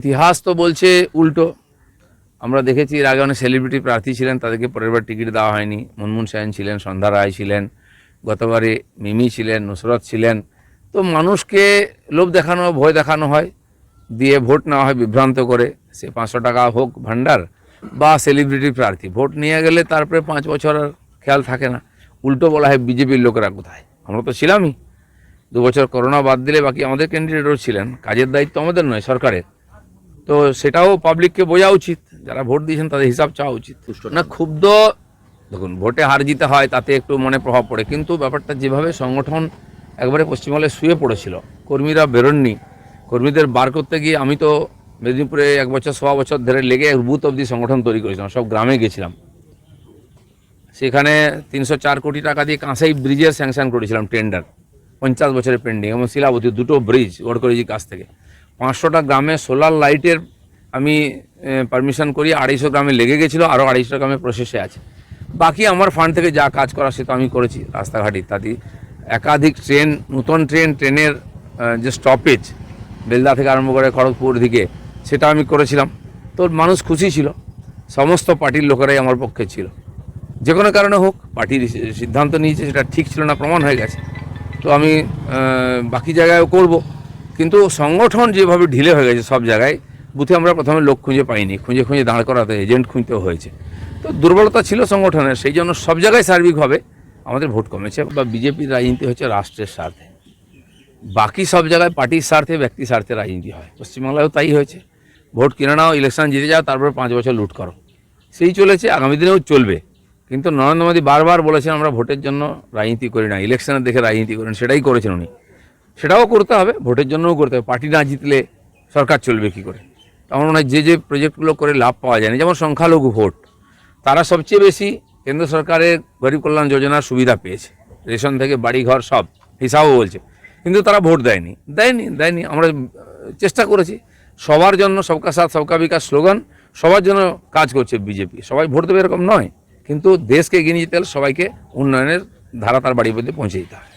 ইতিহাস তো বলছে উল্টো। আমরা দেখেছি এর আগে অনেক সেলিব্রিটি প্রার্থী ছিলেন, তাদেরকে পরের বার টিকিট দেওয়া হয়নি। মুনমুন সেন ছিলেন, সন্ধ্যা রায় ছিলেন, গতবারে মিমি ছিলেন, নুসরত ছিলেন। তো মানুষকে লোভ দেখানো, ভয় দেখানো হয়, দিয়ে ভোট নেওয়া হয় বিভ্রান্ত করে। সে পাঁচশো টাকা হোক ভান্ডার বা সেলিব্রিটি প্রার্থী, ভোট নিয়ে গেলে তারপরে পাঁচ বছর আর খেয়াল থাকে না। উল্টো বলা হয় বিজেপির লোকেরা কোথায়? আমরা তো ছিলামই। দু বছর করোনা বাদ দিলে বাকি আমাদের ক্যান্ডিডেটও ছিলেন। কাজের দায়িত্ব আমাদের নয়, সরকারের। তো সেটাও পাবলিককে বোঝা উচিত। যারা ভোট দিয়েছেন তাদের হিসাব চাওয়া উচিত। না ক্ষুব্ধ দেখুন ভোটে হার জিতে হয় তাতে একটু মনে প্রভাব পড়ে। কিন্তু ব্যাপারটা যেভাবে সংগঠন একবারে পশ্চিমবঙ্গে শুয়ে পড়েছিল কর্মীরা বেরোননি কর্মীদের বার করতে গিয়ে আমি তো মেদিনীপুরে এক বছর সোয়া বছর ধরে লেগে বুথ অবধি সংগঠন তৈরি করেছিলাম সব গ্রামে গেছিলাম। সেখানে তিনশো চার কোটি টাকা দিয়ে কাঁসাই ব্রিজের স্যাংশন করেছিলাম টেন্ডার পঞ্চাশ বছরের পেন্ডিং এবং শিলাবতী দুটো ব্রিজ গড়করেজির কাছ থেকে। পাঁচশোটা গ্রামে সোলার লাইটের আমি পারমিশন করি আড়াইশো গ্রামে লেগে গেছিল আরও আড়াইশো গ্রামে প্রসেসে আছে। বাকি আমার ফান্ড থেকে যা কাজ করা সে তো আমি করেছি রাস্তাঘাট। ইত্যাদি একাধিক ট্রেন নতুন ট্রেন ট্রেনের যে স্টপেজ বেলদা থেকে আরম্ভ করে খড়গপুর দিকে, সেটা আমি করেছিলাম। তো মানুষ খুশি ছিল। সমস্ত পার্টির লোকেরাই আমার পক্ষে ছিল। যে কোনো কারণে হোক পার্টির সিদ্ধান্ত নিয়েছে, সেটা ঠিক ছিল না, প্রমাণ হয়ে গেছে। তো আমি বাকি জায়গায়ও করব। কিন্তু সংগঠন যেভাবে ঢিলে হয়ে গেছে সব জায়গায়, বুথে আমরা প্রথমে লোক খুঁজে পাইনি। খুঁজে খুঁজে দাঁড় করাতে এজেন্ট খুঁজতেও হয়েছে। তো দুর্বলতা ছিল সংগঠনের, সেই জন্য সব জায়গায় সার্বিকভাবে আমাদের ভোট কমেছে বা বিজেপির রাজনীতি হচ্ছে রাষ্ট্রের স্বার্থে। বাকি সব জায়গায় পার্টির স্বার্থে ব্যক্তি স্বার্থে রাজনীতি হয়। পশ্চিমবাংলায়ও তাই হয়েছে। ভোট কিনে নাও, ইলেকশন জিতে যাও, তারপরে পাঁচ বছর লুট করো। সেই চলেছে, আগামী দিনেও চলবে। কিন্তু নরেন্দ্র মোদী বারবার বলেছেন, আমরা ভোটের জন্য রাজনীতি করি না। ইলেকশনের দেখে রাজনীতি করেন, সেটাই করেছেন উনি। সেটাও করতে হবে, ভোটের জন্যও করতে হবে। পার্টি না জিতলে সরকার চলবে কী করে? আমার মনে হয় যে যে প্রজেক্টগুলো করে লাভ পাওয়া যায় না যেমন সংখ্যালঘু ভোট, তারা সবচেয়ে বেশি কেন্দ্র সরকারের গরিব কল্যাণ যোজনার সুবিধা পেয়েছে। রেশন থেকে বাড়ি ঘর সব, হিসাবও বলছে। কিন্তু তারা ভোট দেয়নি দেয়নি দেয়নি। আমরা চেষ্টা করেছি, সবার জন্য সবকা সাথ, সবকা বিকাশ স্লোগান, সবার জন্য কাজ করছে বিজেপি। সবাই ভোট দেবে এরকম নয়, কিন্তু দেশকে এগিয়ে নিয়ে যেতে হলে সবাইকে উন্নয়নের ধারা তার বাড়ি পর্যন্ত পৌঁছে দিতে হবে।